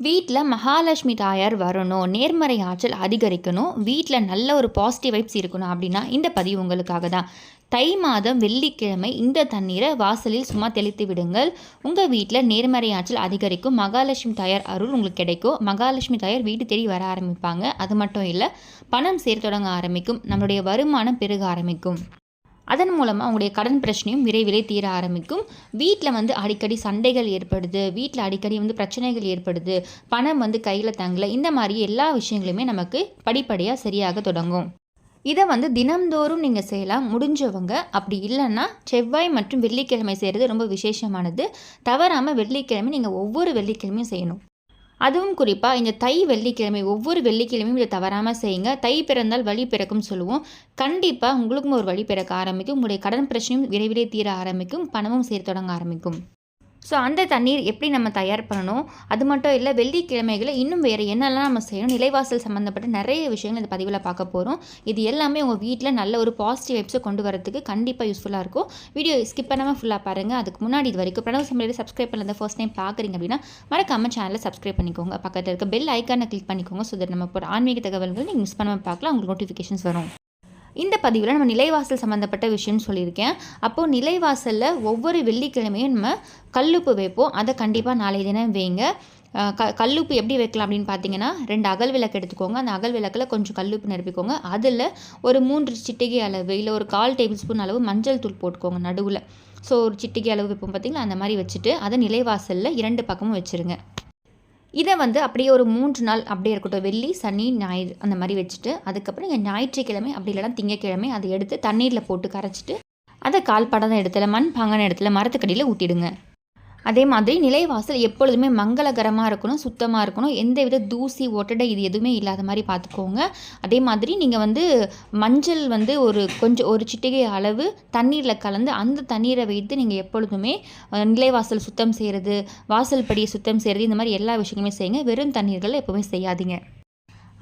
வீட்டில் மகாலட்சுமி தாயார் வரணும் நேர்மறை ஆற்றல் அதிகரிக்கணும் வீட்டில் நல்ல ஒரு பாசிட்டிவ் வைப்ஸ் இருக்கணும் அப்படின்னா இந்த பதிவு உங்களுக்காக தான். தை மாதம் வெள்ளிக்கிழமை இந்த தண்ணீரை வாசலில் சும்மா தெளித்து விடுங்கள். உங்கள் வீட்டில் நேர்மறை ஆற்றல் அதிகரிக்கும் மகாலட்சுமி தாயார் அருள் உங்களுக்கு கிடைக்கும். மகாலட்சுமி தாயார் வீடு தேடி வர ஆரம்பிப்பாங்க. அது மட்டும் இல்லை பணம் சேர்த்து தொடங்க ஆரம்பிக்கும். நம்மளுடைய வருமானம் பெருக ஆரம்பிக்கும். அதன் மூலமாக அவங்களுடைய கடன் பிரச்சனையும் விரைவிலே தீர ஆரம்பிக்கும். வீட்டில் வந்து அடிக்கடி சண்டைகள் ஏற்படுது. வீட்டில் அடிக்கடி வந்து பிரச்சனைகள் ஏற்படுது. பணம் வந்து கையில் தங்கலை. இந்த மாதிரி எல்லா விஷயங்களுமே நமக்கு படிப்படியாக சரியாக தொடங்கும். இதை வந்து தினம்தோறும் நீங்கள் செய்யலாம். முடிஞ்சவங்க அப்படி இல்லைன்னா செவ்வாய் மற்றும் வெள்ளிக்கிழமை செய்கிறது ரொம்ப விசேஷமானது. தவறாமல் வெள்ளிக்கிழமை நீங்கள் ஒவ்வொரு வெள்ளிக்கிழமையும் செய்யணும். அதுவும் குறிப்பாக இந்த தை வெள்ளிக்கிழமை ஒவ்வொரு வெள்ளிக்கிழமையும் இதை தவறாமல் செய்யுங்க. தை பிறந்தால் வழி பிறக்கும் சொல்லுவோம். கண்டிப்பாக உங்களுக்கும் ஒரு வழி பிறக்க ஆரம்பிக்கும். உங்களுடைய கடன் பிரச்சனையும் விரைவிலே தீர ஆரம்பிக்கும். பணமும் சேர்த்து தொடங்க ஆரம்பிக்கும். ஸோ அந்த தண்ணீர் எப்படி நம்ம தயார் பண்ணணும்? அது மட்டும் இல்லை வெள்ளிக்கிழமைகளை இன்னும் வேறு என்னெல்லாம் நம்ம செய்யணும்? நிலைவாசல் சம்மந்தப்பட்ட நிறைய விஷயங்கள் இந்த பதிவில் பார்க்க போகிறோம் இது எல்லாமே உங்கள் வீட்டில் நல்ல ஒரு பாசிட்டிவ் வைப்ஸை கொண்டு வரதுக்கு கண்டிப்பாக யூஸ்ஃபுல்லாக இருக்கும். வீடியோ ஸ்கிப் பண்ணாமல் ஃபுல்லாக பாருங்கள் அதுக்கு முன்னாடி இது வரைக்கும் பிரணவ சமையல் சப்ஸ்கிரைப் பண்ணல ஃபர்ஸ்ட் டைம் பார்க்குறீங்க அப்படின்னா மறக்காமல் சேனலை சப்ஸ்கிரைப் பண்ணிக்கோங்க. பக்கத்தில் இருக்க பெல் ஐக்கானை கிளிக் பண்ணிக்கோங்க. ஸோ தட் நம்ம ஒரு ஆன்மீக தகவல்கள் நீங்கள் மிஸ் பண்ணாமல் பார்க்கலாம். உங்களுக்கு நோட்டிஃபிகேஷன்ஸ் வரும். இந்த பதிவில் நம்ம நிலைவாசல் சம்மந்தப்பட்ட விஷயம்னு சொல்லியிருக்கேன். அப்போது நிலைவாசலில் ஒவ்வொரு வெள்ளிக்கிழமையும் நம்ம கல்லுப்பு வைப்போம். அதை கண்டிப்பாக நாளைய தினம் வைங்க. க கல்லுப்பு எப்படி வைக்கலாம் அப்படின்னு பார்த்தீங்கன்னா ரெண்டு அகல் விளக்கு எடுத்துக்கோங்க. அந்த அகல் விளக்கில் கொஞ்சம் கல்லுப்பு நிரப்பிக்கோங்க. அதில் ஒரு மூன்று சிட்டிகை அளவு இல்லை ஒரு கால் டேபிள் ஸ்பூன் அளவு மஞ்சள் தூள் போட்டுக்கோங்க நடுவில். ஸோ ஒரு சிட்டிகை அளவு வைப்போம் பார்த்தீங்களா அந்த மாதிரி வச்சுட்டு அதை நிலைவாசலில் இரண்டு பக்கமும் வச்சுருங்க. இதை வந்து அப்படியே ஒரு மூன்று நாள் அப்படியே இருக்கட்டும். வெள்ளி சனி ஞாயிறு அந்த மாதிரி வச்சுட்டு அதுக்கப்புறம் இங்கே ஞாயிற்றுக்கிழமை அப்படி இல்லைனா திங்கக்கிழமை அதை எடுத்து தண்ணீரில் போட்டு கரைச்சிட்டு அதை கால்படாத இடத்துல மண் பாங்கான இடத்துல மரத்துக்கடியில் ஊட்டிடுங்க அதே மாதிரி நிலைவாசல் எப்பொழுதுமே மங்களகரமாக இருக்கணும் சுத்தமாக இருக்கணும். எந்த வித தூசி ஒட்டடை இது எதுவுமே இல்லாத மாதிரி பார்த்துக்கோங்க. அதே மாதிரி நீங்கள் வந்து மஞ்சள் வந்து ஒரு கொஞ்சம் ஒரு சிட்டிகை அளவு தண்ணீரில் கலந்து அந்த தண்ணீரை வைத்து நீங்கள் எப்பொழுதுமே நிலைவாசல் சுத்தம் செய்கிறது வாசல் படியை சுத்தம் செய்கிறது இந்த மாதிரி எல்லா விஷயங்களுமே செய்யுங்க. வெறும் தண்ணீர்களை எப்போவுமே செய்யாதீங்க.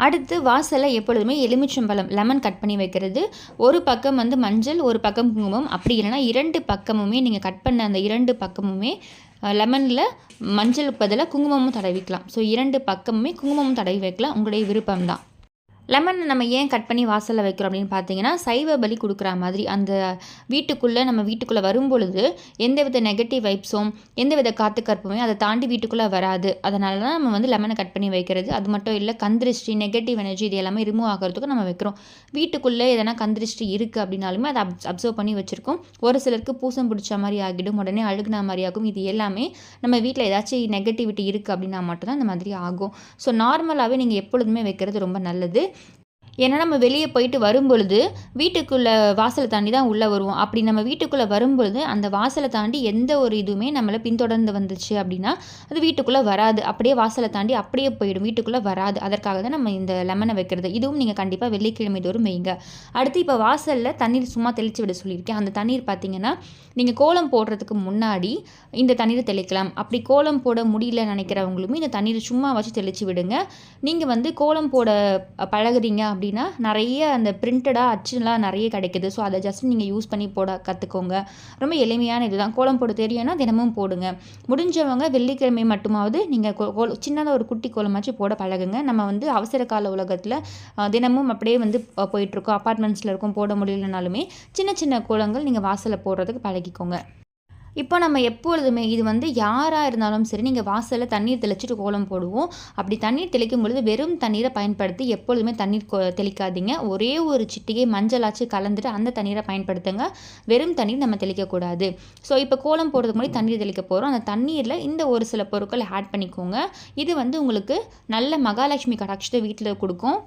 அடுத்து வாசலில் எப்பொழுதுமே எலுமிச்சம்பழம் லெமன் கட் பண்ணி வைக்கிறது. ஒரு பக்கம் வந்து மஞ்சள் ஒரு பக்கம் குங்குமம். அப்படி இல்லைனா இரண்டு பக்கமுமே நீங்கள் கட் பண்ண அந்த இரண்டு பக்கமுமே லெமனில் மஞ்சள் பதிலாக குங்குமமும் தடவிக்கலாம். ஸோ இரண்டு பக்கமுமே குங்குமமும் தடவி வைக்கலாம். உங்களுடைய விருப்பம் தான் லெமன் நம்ம ஏன் கட் பண்ணி வாசலில் வைக்கிறோம் அப்படின்னு பார்த்தீங்கன்னா சைவ பலி கொடுக்குற மாதிரி அந்த வீட்டுக்குள்ளே நம்ம வீட்டுக்குள்ளே வரும்பொழுது எந்தவித நெகட்டிவ் வைப்ஸும் எந்தவித காத்துக்கற்புமே அதை தாண்டி வீட்டுக்குள்ளே வராது. அதனால தான் நம்ம வந்து லெமனை கட் பண்ணி வைக்கிறது. அது மட்டும் இல்லை கந்திருஷ்டி நெகட்டிவ் எனர்ஜி இது எல்லாமே ரிமூவ் ஆகிறதுக்கு நம்ம வைக்கிறோம். வீட்டுக்குள்ளே எதனா கந்திருஷ்டி இருக்குது அப்படின்னாலுமே அதை அப் அப்சர்வ் பண்ணி வச்சுருக்கோம். ஒரு சிலருக்கு பூசம் பிடிச்ச மாதிரி ஆகிடும் உடனே அழுகுன மாதிரி ஆகும். இது எல்லாமே நம்ம வீட்டில் ஏதாச்சும் நெகட்டிவிட்டி இருக்குது அப்படின்னா மட்டும்தான் இந்த மாதிரி ஆகும். ஸோ நார்மலாகவே நீங்கள் எப்பொழுதுமே வைக்கிறது ரொம்ப நல்லது. ஏன்னா நம்ம வெளியே போயிட்டு வரும்பொழுது வீட்டுக்குள்ளே வாசலை தாண்டி தான் உள்ளே வருவோம். அப்படி நம்ம வீட்டுக்குள்ளே வரும்பொழுது அந்த வாசலை தாண்டி எந்த ஒரு இதுவுமே நம்மளை பின்தொடர்ந்து வந்துச்சு அப்படின்னா அது வீட்டுக்குள்ளே வராது. அப்படியே வாசலை தாண்டி அப்படியே போயிடும். வீட்டுக்குள்ளே வராது. அதற்காக தான் நம்ம இந்த லெமனை வைக்கிறது. இதுவும் நீங்கள் கண்டிப்பாக வெள்ளிக்கிழமை தோறும் வைங்க. அடுத்து இப்போ வாசலில் தண்ணீர் சும்மா தெளித்து விட சொல்லியிருக்கேன். அந்த தண்ணீர் பார்த்தீங்கன்னா நீங்கள் கோலம் போடுறதுக்கு முன்னாடி இந்த தண்ணீரை தெளிக்கலாம். அப்படி கோலம் போட முடியல நினைக்கிறவங்களுமே இந்த தண்ணீரை சும்மா வச்சு தெளித்து விடுங்க. நீங்கள் வந்து கோலம் போட பழகுறீங்க அப்படின்னா நிறைய அந்த பிரிண்டடாக அச்சுலாம் நிறைய கிடைக்குது. ஸோ அதை ஜஸ்ட் நீங்கள் யூஸ் பண்ணி போட கற்றுக்கோங்க ரொம்ப எளிமையான இதுதான். கோலம் போட தெரியும்னா தினமும் போடுங்க. முடிஞ்சவங்க வெள்ளிக்கிழமை மட்டுமாவது நீங்கள் கோ சின்னதாக ஒரு குட்டி கோலமாச்சு போட பழகுங்க. நம்ம வந்து அவசர கால உலகத்தில் தினமும் அப்படியே வந்து போயிட்டுருக்கோம். அப்பார்ட்மெண்ட்ஸில் இருக்கும் போட முடியலனாலுமே சின்ன சின்ன கோலங்கள் நீங்கள் வாசலில் போடுறதுக்கு பழகிக்கோங்க. இப்போ நம்ம எப்பொழுதுமே இது வந்து யாராக இருந்தாலும் சரி நீங்கள் வாசலில் தண்ணீர் தெளிச்சிட்டு கோலம் போடுவோம். அப்படி தண்ணீர் தெளிக்கும் பொழுது வெறும் தண்ணீரை பயன்படுத்தி எப்பொழுதுமே தண்ணீர் தெளிக்காதீங்க. ஒரே ஒரு சிட்டிகை மஞ்சளாச்சு கலந்துட்டு அந்த தண்ணீரை பயன்படுத்துங்க. வெறும் தண்ணீர் நம்ம தெளிக்கக்கூடாது. ஸோ இப்போ கோலம் போடுறதுக்கு முன்னாடி தண்ணீர் தெளிக்க போகிறோம் அந்த தண்ணீரில் இந்த ஒரு சில பொருட்களை ஆட் பண்ணிக்கோங்க. இது வந்து உங்களுக்கு நல்ல மகாலட்சுமி கடாட்சத்தை வீட்டில் கொடுக்கும்.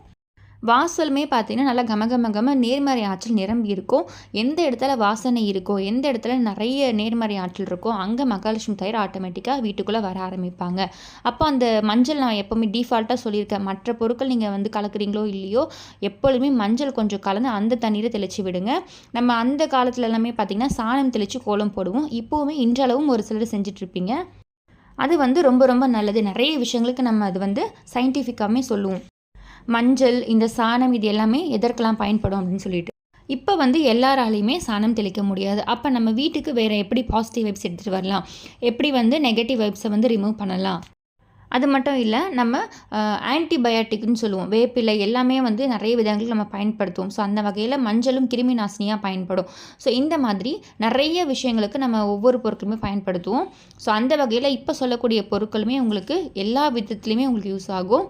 வாசலுமே பார்த்தீங்கன்னா நல்லா கம கம கம நேர்மறை ஆற்றல் நிரம்பி இருக்கும் எந்த இடத்துல வாசனை இருக்கோ எந்த இடத்துல நிறைய நேர்மறை ஆற்றல் இருக்கோ அங்கே மகாலட்சுமி தயிர் ஆட்டோமேட்டிக்காக வீட்டுக்குள்ளே வர ஆரம்பிப்பாங்க. அப்போ அந்த மஞ்சள் நான் எப்போவுமே டிஃபால்ட்டாக சொல்லியிருக்கேன். மற்ற பொருட்கள் நீங்கள் வந்து கலக்குறீங்களோ இல்லையோ எப்பொழுதுமே மஞ்சள் கொஞ்சம் கலந்து அந்த தண்ணீரை தெளித்து விடுங்க. நம்ம அந்த காலத்துல எல்லாமே பார்த்திங்கன்னா சாணம் தெளித்து கோலம் போடுவோம். இப்போவுமே இன்றளவும் ஒரு சிலர் செஞ்சிட்ருப்பீங்க. அது வந்து ரொம்ப ரொம்ப நல்லது. நிறைய விஷயங்களுக்கு நம்ம அது வந்து சயின்டிஃபிக்காகவே சொல்லுவோம். மஞ்சள் இந்த சாணம் இது எல்லாமே எதற்கெல்லாம் பயன்படும் அப்படின்னு சொல்லிட்டு. இப்போ வந்து எல்லாராலையுமே சாணம் தெளிக்க முடியாது. அப்போ நம்ம வீட்டுக்கு வேறு எப்படி பாசிட்டிவ் வைப்ஸ் எடுத்துகிட்டு வரலாம்? எப்படி வந்து நெகட்டிவ் வைப்ஸை வந்து ரிமூவ் பண்ணலாம்? அது மட்டும் இல்லை நம்ம ஆன்டிபயோட்டிக்னு சொல்லுவோம். வேப்பிலை எல்லாமே வந்து நிறைய விதங்கள் நம்ம பயன்படுத்துவோம். ஸோ அந்த வகையில் மஞ்சளும் கிருமி நாசினியாக பயன்படும். ஸோ இந்த மாதிரி நிறைய விஷயங்களுக்கு நம்ம ஒவ்வொரு பொருட்களுமே பயன்படுத்துவோம். ஸோ அந்த வகையில் இப்போ சொல்லக்கூடிய பொருட்களுமே உங்களுக்கு எல்லா விதத்துலேயுமே உங்களுக்கு யூஸ் ஆகும்.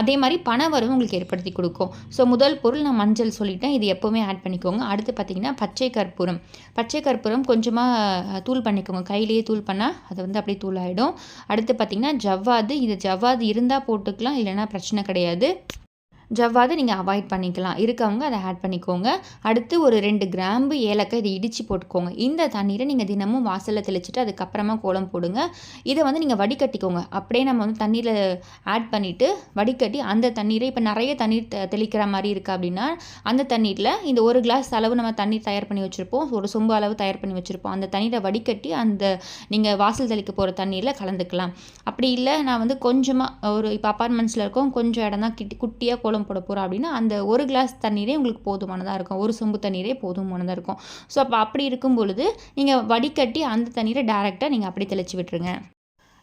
அதே மாதிரி பண வரவு உங்களுக்கு ஏற்படுத்தி கொடுக்கும். ஸோ முதல் பொருள் நான் மஞ்சள் சொல்லிட்டேன். இது எப்போவுமே ஆட் பண்ணிக்கோங்க. அடுத்து பார்த்திங்கன்னா பச்சை கற்பூரம். பச்சை கற்பூரம் கொஞ்சமாக தூள் பண்ணிக்கோங்க. கையிலேயே தூள் பண்ணால் அது வந்து அப்படியே தூள் ஆகிடும் அடுத்து பார்த்திங்கன்னா ஜவ்வாது. இது ஜவ்வாது இருந்தால் போட்டுக்கலாம். இல்லைன்னா பிரச்சனை கிடையாது. ஜவ்வாது நீங்கள் அவாய்ட் பண்ணிக்கலாம். இருக்கவங்க அதை ஆட் பண்ணிக்கோங்க. அடுத்து ஒரு ரெண்டு கிராம்பு ஏலக்காய் இதை இடித்து போட்டுக்கோங்க. இந்த தண்ணீரை நீங்கள் தினமும் வாசலில் தெளிச்சுட்டு அதுக்கப்புறமா கோலம் போடுங்க. இதை வந்து நீங்கள் வடிகட்டிக்கோங்க. அப்படியே நம்ம வந்து தண்ணீரில் ஆட் பண்ணிவிட்டு வடிகட்டி அந்த தண்ணீரை இப்போ நிறைய தண்ணீர் தெளிக்கிற மாதிரி இருக்குது அப்படின்னா அந்த தண்ணீரில் இந்த ஒரு கிளாஸ் அளவு நம்ம தண்ணீர் தயார் பண்ணி வச்சுருப்போம். ஒரு சொம்பு அளவு தயார் பண்ணி வச்சுருப்போம். அந்த தண்ணீரை வடிகட்டி அந்த நீங்கள் வாசல் தெளிக்க போகிற தண்ணீரில் கலந்துக்கலாம். அப்படி இல்லை நான் வந்து கொஞ்சமாக ஒரு இப்போ அப்பார்ட்மெண்ட்ஸில் இருக்கோம். கொஞ்சம் இடம் தான். கிட்டி குட்டியாக கோலம் கோலம் போட போகிறோம் அப்படின்னா அந்த ஒரு கிளாஸ் தண்ணீரே உங்களுக்கு போதுமானதாக இருக்கும். ஒரு சொம்பு தண்ணீரே போதுமானதாக இருக்கும். ஸோ அப்போ அப்படி இருக்கும் பொழுது நீங்கள் வடிகட்டி அந்த தண்ணீரை டேரெக்டாக நீங்கள் அப்படி தெளித்து விட்டுருங்க.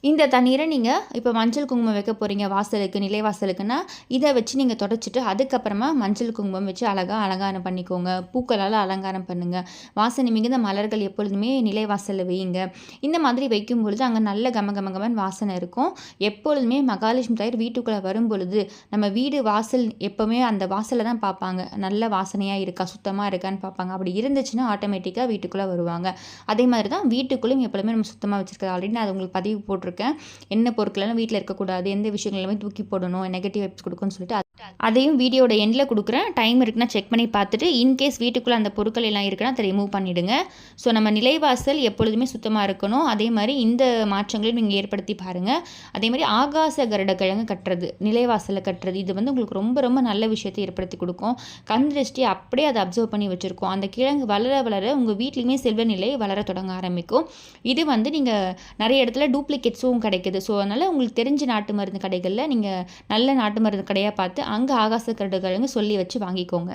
இந்த தண்ணீரை நீங்கள் இப்போ மஞ்சள் குங்குமம் வைக்க போகிறீங்க வாசலுக்கு நிலைவாசலுக்குன்னா இதை வச்சு நீங்கள் தொடச்சிட்டு அதுக்கப்புறமா மஞ்சள் குங்குமம் வச்சு அழகாக அலங்காரம் பண்ணிக்கோங்க. பூக்களால் அலங்காரம் பண்ணுங்கள் வாசனை மிகுந்த மலர்கள் எப்பொழுதுமே நிலைவாசலில் வையுங்க. இந்த மாதிரி வைக்கும் பொழுது அங்கே நல்ல கம கம கமன் வாசனை இருக்கும். எப்பொழுதுமே மகாலட்சுமி தாயர் வீட்டுக்குள்ளே வரும் பொழுது நம்ம வீடு வாசல் எப்போவுமே அந்த வாசலில் தான் பார்ப்பாங்க. நல்ல வாசனையாக இருக்கா சுத்தமாக இருக்கான்னு பார்ப்பாங்க. அப்படி இருந்துச்சுன்னா ஆட்டோமேட்டிக்காக வீட்டுக்குள்ளே வருவாங்க. அதே மாதிரி தான் வீட்டுக்குள்ளேயும் எப்பொழுதுமே நம்ம சுத்தமாக வச்சுருக்கோம் ஆல்ரெடி நான் அது உங்களுக்கு பதிவு போட்டிருக்கேன் போட்டிருக்கேன் என்ன பொருட்களெல்லாம் வீட்டில் இருக்கக்கூடாது எந்த விஷயங்களுமே தூக்கி போடணும் நெகட்டிவ் வைப்ஸ் கொடுக்குன்னு சொல்லிட்டு அதையும் வீடியோட எண்டில் கொடுக்குறேன். டைம் இருக்குன்னா செக் பண்ணி பார்த்துட்டு இன்கேஸ் வீட்டுக்குள்ளே அந்த பொருட்கள் எல்லாம் இருக்குன்னா அதை ரிமூவ் பண்ணிவிடுங்க ஸோ நம்ம நிலைவாசல் எப்பொழுதுமே சுத்தமாக இருக்கணும். அதே மாதிரி இந்த மாற்றங்களையும் நீங்கள் ஏற்படுத்தி பாருங்கள் அதே மாதிரி ஆகாச கருட கிழங்கு கட்டுறது நிலைவாசலில் கட்டுறது இது வந்து உங்களுக்கு ரொம்ப ரொம்ப நல்ல விஷயத்தை ஏற்படுத்தி கொடுக்கும். கண் திருஷ்டி அப்படியே அதை அப்சர்வ் பண்ணி வச்சுருக்கோம். அந்த கிழங்கு வளர வளர உங்கள் வீட்லேயுமே செல்வ நிலை வளர தொடங்க ஆரம்பிக்கும். இது வந்து நீங்கள் நிறைய இடத்துல டூப்ளிகேட் டூப்ளிகேட்ஸும் கிடைக்குது. ஸோ அதனால் உங்களுக்கு தெரிஞ்ச நாட்டு மருந்து கடைகளில் நீங்கள் நல்ல நாட்டு மருந்து கடையாக பார்த்து அங்கே ஆகாச கருடுகளுங்க சொல்லி வச்சு வாங்கிக்கோங்க.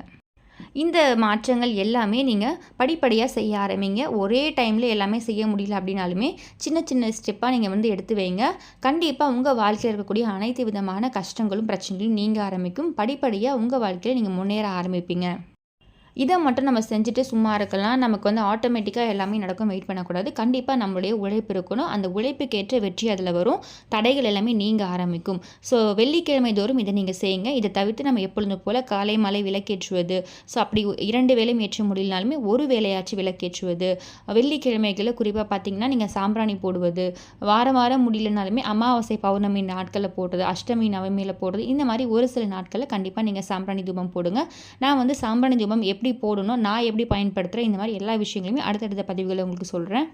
இந்த மாற்றங்கள் எல்லாமே நீங்கள் படிப்படியாக செய்ய ஆரம்பிங்க. ஒரே டைமில் எல்லாமே செய்ய முடியல அப்படின்னாலுமே சின்ன சின்ன ஸ்டெப்பாக நீங்கள் வந்து எடுத்து வைங்க. கண்டிப்பாக உங்கள் வாழ்க்கையில் இருக்கக்கூடிய அனைத்து விதமான கஷ்டங்களும் பிரச்சனைகளும் நீங்கள் ஆரம்பிக்கும். படிப்படியாக உங்கள் வாழ்க்கையில் நீங்கள் முன்னேற ஆரம்பிப்பீங்க. இதை மட்டும் நம்ம செஞ்சுட்டு சும்மா இருக்கலாம். நமக்கு வந்து ஆட்டோமேட்டிக்காக எல்லாமே நடக்கும். வெயிட் பண்ணக்கூடாது. கண்டிப்பாக நம்மளுடைய உழைப்பு இருக்கணும். அந்த உழைப்புக்கேற்ற வெற்றி அதில் வரும். தடைகள் எல்லாமே நீங்க ஆரம்பிக்கும். ஸோ வெள்ளிக்கிழமை தோறும் இதை நீங்கள் செய்யுங்க. இதை தவிர்த்து நம்ம எப்பொழுதும் போல் காலை மாலை விளக்கேற்றுவது. ஸோ அப்படி இரண்டு வேலையும் ஏற்ற முடியலனாலுமே ஒரு வேலையாச்சும் விளக்கேற்றுவது. வெள்ளிக்கிழமைகளில் குறிப்பாக பார்த்தீங்கன்னா நீங்கள் சாம்பிராணி போடுவது. வாரம் வாரம் முடியலனாலுமே அமாவாசை பௌர்ணமி நாட்களில் போடுறது. அஷ்டமி நவமியில் போடுறது. இந்த மாதிரி ஒரு சில நாட்களில் கண்டிப்பாக நீங்கள் சாம்பிராணி தூபம் போடுங்க. நான் வந்து சாம்பிராணி தூபம் எப்படி எப்படி போடணும் நான் எப்படி பயன்படுத்துகிறேன் இந்த மாதிரி எல்லா விஷயங்களையுமே அடுத்தடுத்த பதிவுகளை உங்களுக்கு சொல்கிறேன்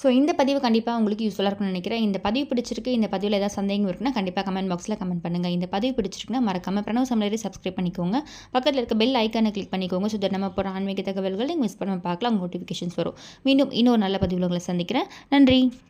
ஸோ இந்த பதிவு கண்டிப்பாக உங்களுக்கு யூஸ்ஃபுல்லாக இருக்கும்னு நினைக்கிறேன். இந்த பதிவு பிடிச்சிருக்கு இந்த பதிவில் ஏதாவது சந்தேகம் இருக்குன்னா கண்டிப்பாக கமெண்ட் பாக்ஸில் கமெண்ட் பண்ணுங்கள் இந்த பதிவு பிடிச்சிருக்குன்னா மறக்காமல் பிரணவ சமையலே சப்ஸ்கிரைப் பண்ணிக்கோங்க. பக்கத்தில் இருக்க பெல் ஐக்கானை கிளிக் பண்ணிக்கோங்க ஸோ நம்ம போகிற ஆன்மீக தகவல்களை மிஸ் பண்ணாமல் பார்க்கலாம் நோட்டிஃபிகேஷன்ஸ் வரும். மீண்டும் இன்னொரு நல்ல பதிவில் உங்களை சந்திக்கிறேன். நன்றி!